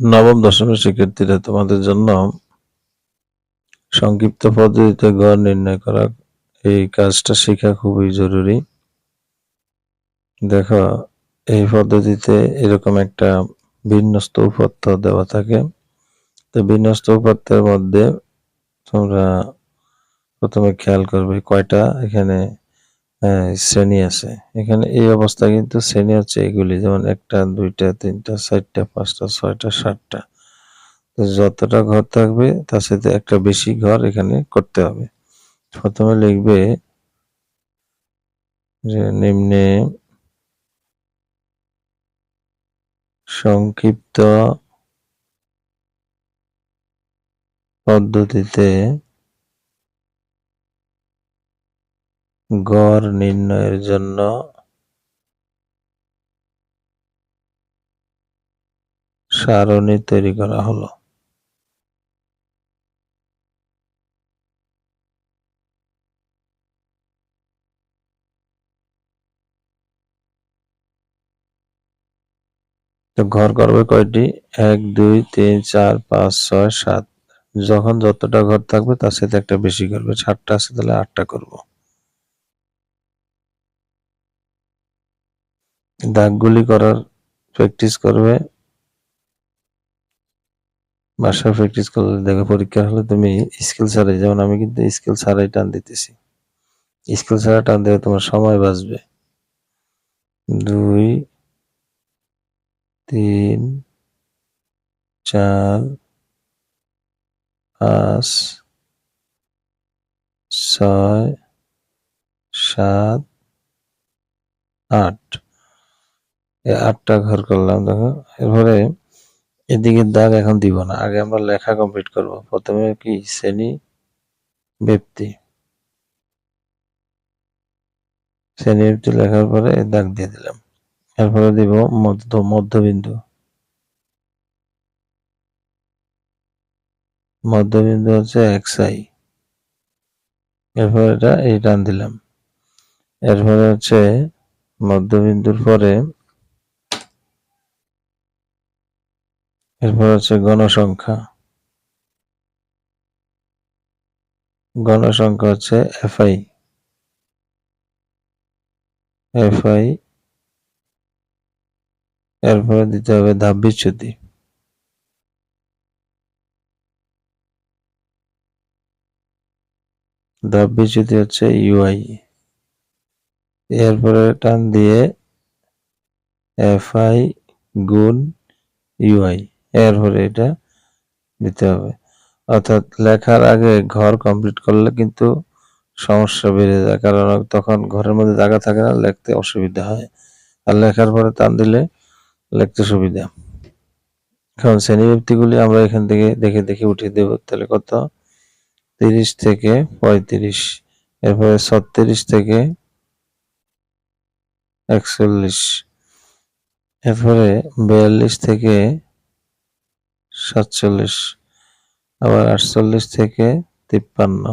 নবম দশমের শিক্ষার্থীরা তোমাদের জন্য সংক্ষিপ্ত পদ্ধতিতে গড় নির্ণয় করা। এই কাজটা শেখা খুবই জরুরি। দেখো, এই পদ্ধতিতে এরকম একটা বিন্যস্ত উপাত্ত দেওয়া থাকে। তো বিন্যস্ত উপাত্তের মধ্যে তোমরা প্রথমে খেয়াল করবে কয়টা এখানে শ্রেণি আছে। এখানে এই অবস্থা কিন্তু শ্রেণি হচ্ছে এগুলি, যেমন একটা, দুইটা, তিনটা, চারটা, পাঁচটা, ছয়টা, সাতটা। তো যতটা ঘর থাকবে, তার সাথে একটা বেশি ঘর এখানে করতে হবে। প্রথমে লিখবে যে নিম্নে সংক্ষিপ্ত পদ্ধতিতে গড় নির্ণয়ের জন্য সারণী তৈরি করা হলো। তো ঘর করবে কয়টি? এক, দুই, তিন, চার, পাঁচ, ছয়, সাত। যখন যতটা ঘর থাকবে তার সাথে একটা বেশি করবে। সাতটা আছে তাহলে আটটা করব। দাগগুলি করার প্র্যাকটিস করবে। বাসায় প্র্যাকটিস করলে দেখো, পরীক্ষা হলে তুমি স্কিল ছাড়াই, যেমন আমি কিন্তু স্কিল ছাড়াই টান দিতেছি। স্কিল ছাড়া টান দিলে তোমার সময় বাঁচবে। দুই, তিন, চার, পাঁচ, ছয়, সাত, আট। আটটা ঘর করলাম, দেখো। এরপরে এদিকে দাগ এখন দিব না, আগে আমরা লেখা কমপ্লিট করব। প্রথমে কি? শ্রেণি, ব্যক্তি। শ্রেণি, ব্যক্তি লেখার পরে দাগ দিয়ে দিলাম। এরপরে দিব মধ্য, মধ্যবিন্দু। মধ্যবিন্দু হচ্ছে এক্স আই এরপরে এটা এই টান দিলাম। এরপরে হচ্ছে মধ্যবিন্দুর পরে এরপর হচ্ছে গণসংখ্যা। গণসংখ্যা হচ্ছে এফআই এফআই এরপরে দিতে হবে ধাপ বিচ্যুতি। ধাপ বিচ্যুতি হচ্ছে ইউআই এরপরে টান দিয়ে এফআই গুণ ইউআই এরপরে এটা দিতে হবে। অর্থাৎ লেখার আগে ঘর কমপ্লিট করলে কিন্তু সমস্যা বেড়ে যায়, কারণ তখন ঘরের মধ্যে জায়গা থাকে না, লিখতে অসুবিধা হয়। আর লেখার পরে টান দিলে লিখতে সুবিধা। এখন শ্রেণীব্যক্তিগুলি আমরা এখান থেকে দেখে দেখে উঠিয়ে দেব, তাহলে কত? তিরিশ থেকে পঁয়ত্রিশ, এরপরে ছত্রিশ থেকে একচল্লিশ, এরপরে বিয়াল্লিশ থেকে সাতচল্লিশ, আবার আটচল্লিশ থেকে তিপ্পান্ন,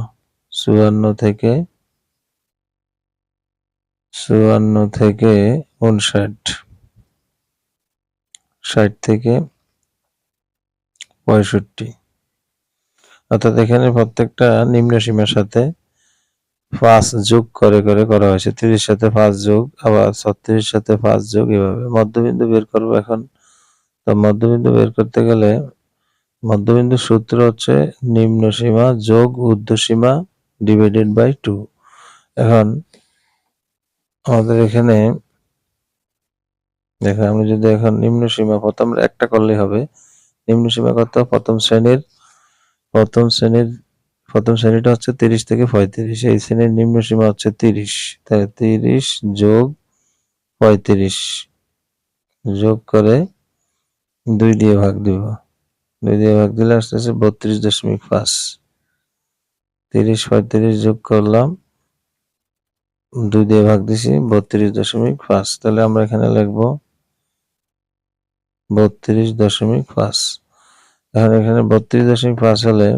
চুয়ান্ন থেকে চুয়ান্ন থেকে উনষাট ষাট থেকে পঁয়ষট্টি। অর্থাৎ এখানে প্রত্যেকটা নিম্ন সীমার সাথে পাঁচ যোগ করে করে করা হয়েছে। তিরিশ সাথে পাঁচ যোগ, আবার ছত্রিশ সাথে পাঁচ যোগ এভাবে। মধ্যবিন্দু বের করব এখন। তো মধ্যবিন্দু বের করতে গেলে মধ্যবিন্দু সূত্র হচ্ছে নিম্ন সীমা যোগ ঊর্ধ্ব সীমা ডিভাইডেড বাই টু এখন আমাদের এখানে দেখো আমি যদি এখন নিম্ন সীমা প্রথম একটা করলেই হবে। নিম্ন সীমা কত? প্রথম শ্রেণির প্রথম শ্রেণির, প্রথম শ্রেণীটা হচ্ছে তিরিশ থেকে পঁয়ত্রিশ। এই শ্রেণির নিম্ন সীমা হচ্ছে তিরিশ। তাহলে তিরিশ যোগ পঁয়ত্রিশ যোগ করে দুই দিয়ে ভাগ দিব। দুই দিয়ে ভাগ দিলে আসতে আসতে বত্রিশ দশমিক পাঁচ। তিরিশ পঁয়ত্রিশ যোগ করলাম, দুই দিয়ে ভাগ দিছি বত্রিশ দশমিক পাঁচ। তাহলে আমরা এখানে লিখব বত্রিশ দশমিক পাঁচ। এখন এখানে বত্রিশ দশমিক পাঁচ হলে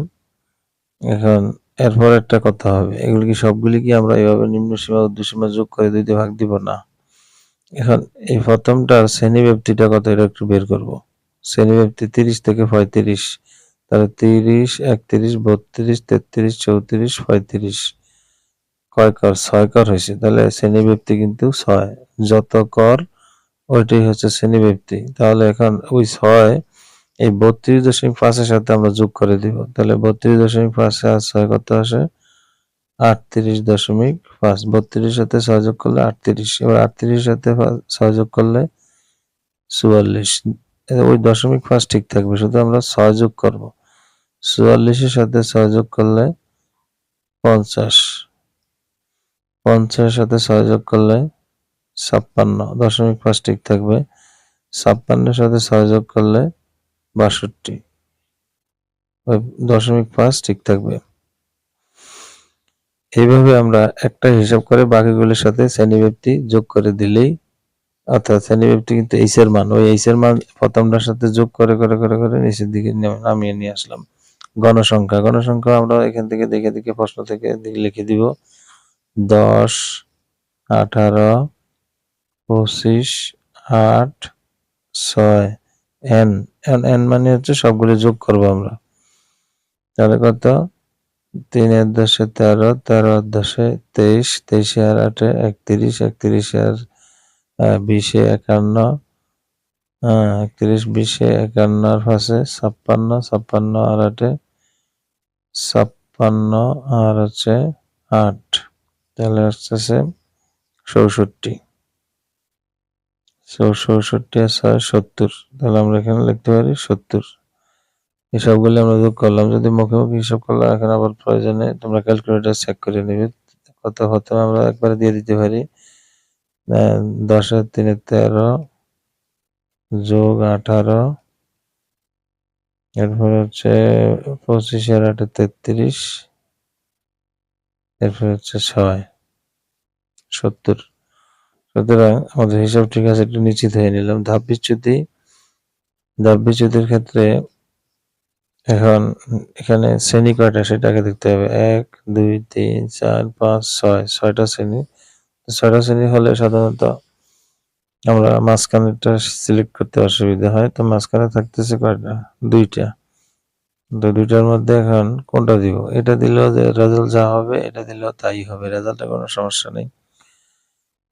এখন এরপর একটা কথা হবে? এগুলি কি সবগুলি কি আমরা এভাবে নিম্ন সীমা উর্ধ্ব সীমা যোগ করে দুই দিয়ে ভাগ দিব? না। এখন এই প্রথমটার শ্রেণি ব্যক্তিটা কত, এটা একটু বের করব। শ্রেণীব্যাপ্তি তিরিশ থেকে পঁয়ত্রিশ, তাহলে তিরিশ, একত্রিশ, বত্রিশ, তেত্রিশ, চৌত্রিশ, পঁয়ত্রিশ। কয় কর? ছয় কর হয়েছে। তাহলে শ্রেণীব্যাপ্তি কিন্তু ছয়। যত কর, ওইটাই হচ্ছে শ্রেণীব্যাপ্তি। তাহলে এখন ওই ছয়, এই বত্রিশ দশমিক পাঁচের সাথে আমরা যোগ করে দিব। তাহলে বত্রিশ দশমিক পাঁচে আর ছয় কত আসে? আটত্রিশ দশমিক পাঁচ। বত্রিশ সাথে ছয় যোগ করলে আটত্রিশ। এবার আটত্রিশ সাথে পা- ছয় যোগ করলে চুয়াল্লিশ। ওই দশমিক পাঁচ ঠিক থাকবে, শুধু আমরা ছয় যোগ করব। চুয়াল্লিশের সাথে ছয় যোগ করলে পঞ্চাশ। পঞ্চাশের সাথে ছয় যোগ করলে ছাপ্পান্ন, দশমিক পাঁচ ঠিক থাকবে। ছাপ্পান্নের সাথে ছয় যোগ করলে বাষট্টি। ওই দশমিক পাঁচ ঠিক থাকবে। এইভাবে আমরা একটা হিসাব করে বাকিগুলির সাথে শ্রেণীব্যাপ্তি যোগ করে দিলেই অর্থাৎ শ্রেণীব্যাপ্তি কিন্তু এইচ এর মান, ওই এইচ এর মান প্রথমটার সাথে যোগ করে করে করে করে নিচের দিকে নামিয়ে নিয়ে আসলাম। গণসংখ্যা গণসংখ্যা আমরা এখান থেকে দেখে দেখে প্রশ্ন থেকে লিখে দিব। দশ, আঠারো, পঁচিশ, আট, ছয় এন এন এন মানে হচ্ছে সবগুলো যোগ করব আমরা। তাহলে কত? তিনের দশে তেরো তেরো দশে তেইশ, তেইশে আর আটে একত্রিশ একত্রিশ আর বিশে একান্ন একত্রিশ, বিশে একান্ন আর পাশে ছাপ্পান্ন ছাপ্পান্ন আর আটে ছাপ্পান্ন আর হচ্ছে আট। তাহলে আসতেছে চৌষট্টি। চৌষট্টি আর ছয় সত্তর। তাহলে আমরা এখানে লিখতে পারি সত্তর। এই সবগুলো আমরা যোগ করলাম। যদি মুখে মুখে হিসাব করলাম এখন আবার প্রয়োজনে তোমরা ক্যালকুলেটর চেক করে নেবে। কত হতো আমরা একবারে দিয়ে দিতে পারি দশের তিনে তেরো, যোগ আঠারো, এরপর হচ্ছে পঁচিশের আটে তেত্রিশ, এরপর হচ্ছে ছয়, সত্তর। সুতরাং আমাদের হিসাব ঠিক আছে, একটু নিশ্চিত হয়ে নিলাম। ধাপ বিচ্যুতি ধাপ বিচ্যুতির ক্ষেত্রে এখন এখানে শ্রেণি কয়টা সেটাকে দেখতে হবে? এক, দুই, তিন, চার, পাঁচ, ছয়। ছয়টা শ্রেণি। ছয়টা শ্রেণি হলে সাধারণত আমরা মাঝখানেরটা সিলেক্ট করতে অসুবিধা হয়। তো মাঝখানে থাকতেছে কয়টা? দুইটা। তো দুইটার মধ্যে এখন কোনটা দিব? এটা দিলেও যে রেজাল্ট যা হবে, এটা দিলেও তাই হবে। রেজাল্টে কোনো সমস্যা নেই।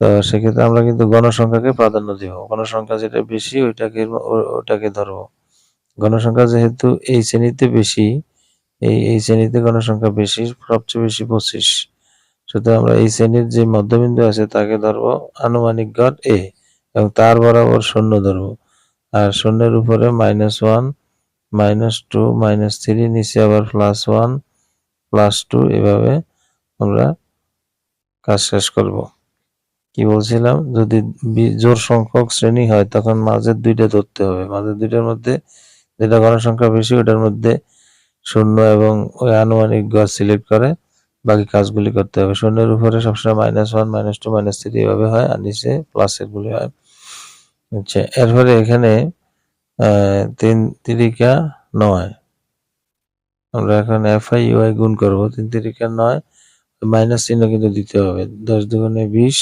তো সেক্ষেত্রে আমরা কিন্তু গণসংখ্যাকে প্রাধান্য দিব। গণসংখ্যা যেটা বেশি, ওইটাকে ওটাকে ধরবো। গণসংখ্যা যেহেতু এই শ্রেণীতে বেশি, এই এই শ্রেণীতে গণসংখ্যা বেশি, সবচেয়ে বেশি পঁচিশ। সুতরাং আমরা এই শ্রেণির যে মধ্যবিন্দু আছে তাকে ধরবো আনুমানিক গড় এ এবং তার বরাবর শূন্য ধরবো। আর শূন্যের উপরে minus one minus two minus three নিচে আবার প্লাস ওয়ান প্লাস টু এভাবে আমরা কাজ শেষ করব। কি বলছিলাম? যদি জোর সংখ্যক শ্রেণি হয়, তখন মাঝের দুইটা ধরতে হবে। মাঝের দুইটার মধ্যে যেটা গণসংখ্যা বেশি, ওটার মধ্যে শূন্য এবং ওই আনুমানিক গড় সিলেক্ট করে বাকি কাজগুলি করতে হবে। শূন্যের উপরে সবসময় minus one minus two minus three এভাবে হয় আর নিচে প্লাসের গুলি হয়। আচ্ছা এরপরে এখানে তিন তিরিকা নয়। আমরা এখন এফ আই ইউআই গুণ করব। তিন তিরিকা নয় মাইনাস চিহ্ন কিন্তু দিতে হবে। দশ দুগুণে বিশ,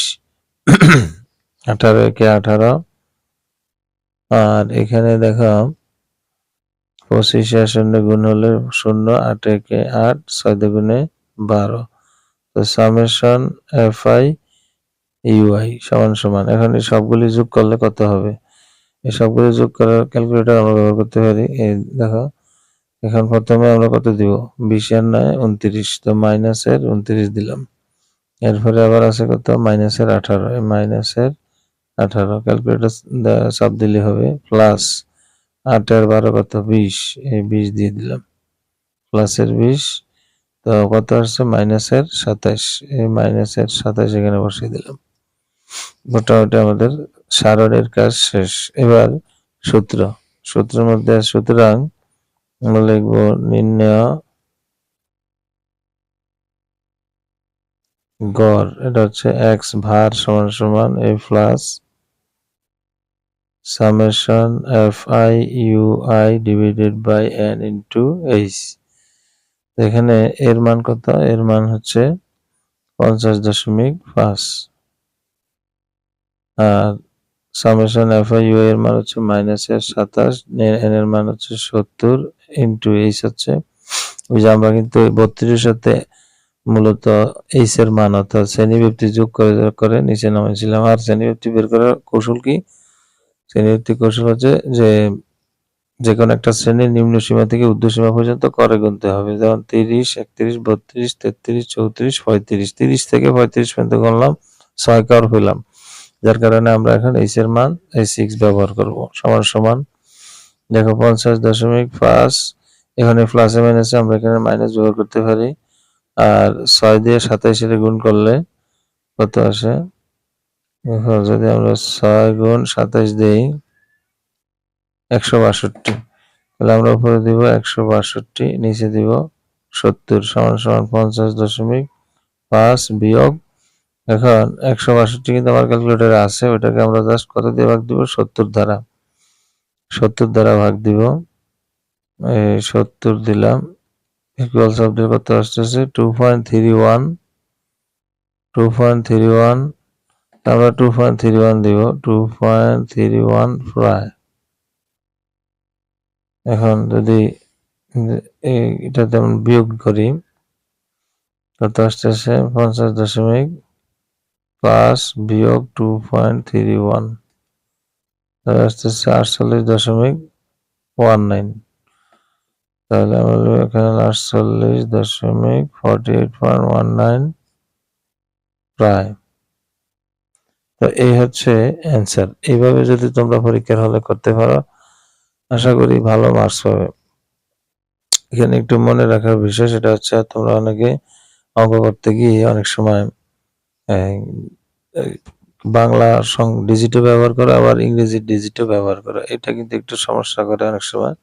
আঠারো একে আঠারো। আর এখানে দেখো, পঁচিশে শূন্য গুণ হলে শূন্য, আট একে আট, ছয় দুগুণে বারো। তো সামেশন এফ আই ইউআই সমান সমান। এখন এই সবগুলি যোগ করলে কত হবে? এই সবগুলি যোগ করার ক্যালকুলেটর আমরা ব্যবহার করতে পারি। এই দেখো, এখন প্রথমে আমরা কত দিব? বিশ আর নয়, উনত্রিশ। তো মাইনাসের উনত্রিশ দিলাম। এরপরে আবার আছে কত? মাইনাসের আঠারো। এই মাইনাসের আঠারো। ক্যালকুলেটর চাপ দিলে হবে। প্লাস আট আর বারো কত? বিশ। এই বিশ দিয়ে দিলাম। প্লাসের বিশ তো কত আসছে? মাইনাসের সাতাশ। এই মাইনাসের সাতাশ এখানে বসিয়ে দিলাম। মোটামুটি আমাদের সারণের কাজ শেষ। এবার সূত্র। সূত্রের মধ্যে সুতরাং আমরা লিখব নির্ণয় গড়। এটা হচ্ছে এক্স ভার সমান সমান A plus summation F I U I divided by N into H এখানে এর মান কত? এর মান হচ্ছে পঞ্চাশ দশমিক পাঁচ। আর সামেশন এফ আই ইউ এর মান হচ্ছে মাইনাস এর সাতাশ এন এর মান হচ্ছে সত্তর ইন্টু এইচ হচ্ছে। ওই যে আমরা কিন্তু বত্রিশের সাথে মূলত এইচ এর মান, অর্থাৎ শ্রেণীব্যক্তি যোগ করে করে নিচে নামাইছিলাম আর শ্রেণীব্যক্তি বের করার কৌশল কি? শ্রেণীব্যক্তি কৌশল হচ্ছে যে যে কোনো একটা শ্রেণির নিম্ন সীমা থেকে ঊর্ধ্ব সীমা পর্যন্ত করে গুনতে হবে। যেমন তিরিশ, একত্রিশ, বত্রিশ, তেত্রিশ, চৌত্রিশ, পঁয়ত্রিশ। তিরিশ থেকে পঁয়ত্রিশ পর্যন্ত গুনলাম, ছয় কর হইলাম। যার কারণে আমরা এখন এইচ এর মান এই সিক্স ব্যবহার করব। সমান সমান, দেখো পঞ্চাশ দশমিক পাঁচ, এখানে প্লাসে মাইনাসে আমরা এখানে মাইনাস ব্যবহার করতে পারি। আর ছয় দিয়ে সাতাইশের গুণ করলে কত আসে? যদি আমরা ছয় গুণ সাতাইশ দিই একশো বাষট্টি। তাহলে আমরা উপরে দিব একশো বাষট্টি, নিচে দিব সত্তর সমান সমান পঞ্চাশ দশমিক পাঁচ বিয়োগ। এখন একশো বাষট্টি কিন্তু আমার ক্যালকুলেটারে আছে ওটাকে আমরা জাস্ট কত দিয়ে ভাগ দিব? সত্তর দ্বারা। সত্তর দ্বারা ভাগ দিব। এই সত্তর দিলাম ইকুয়াল শব্দের কত আসতেছে two point three one two point three one আমরা টু পয়েন্ট থ্রি ওয়ান দিব টু পয়েন্ট থ্রি ওয়ান প্রায়। এখন যদি এটা তেমন বিয়োগ করি কত আসতেছে পঞ্চাশ দশমিক পাঁচ বিয়োগ টু পয়েন্ট থ্রি ওয়ান আসতেছে আটচল্লিশ দশমিক ওয়ান নাইন তাহলে আমরা এখানে আটচল্লিশ দশমিক forty eight point one nine প্রায়। তো এই হচ্ছে অ্যান্সার এইভাবে যদি তোমরা পরীক্ষার হলে করতে পারো আশা করি ভালো মার্কস পাবে। এখানে একটু মনে রাখার বিষয় সেটা হচ্ছে, তোমরা অনেকে অঙ্ক করতে গিয়ে অনেক সময় বাংলা ডিজিটও ব্যবহার করো, আবার ইংরেজি ডিজিটও ব্যবহার করো। এটা কিন্তু একটু সমস্যা করে অনেক সময়।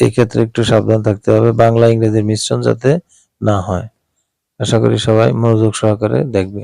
এই ক্ষেত্রে একটু সাবধান থাকতে হবে, বাংলা ইংরেজির মিশ্রণ যাতে না হয়। আশা করি সবাই মনোযোগ সহকারে দেখবে।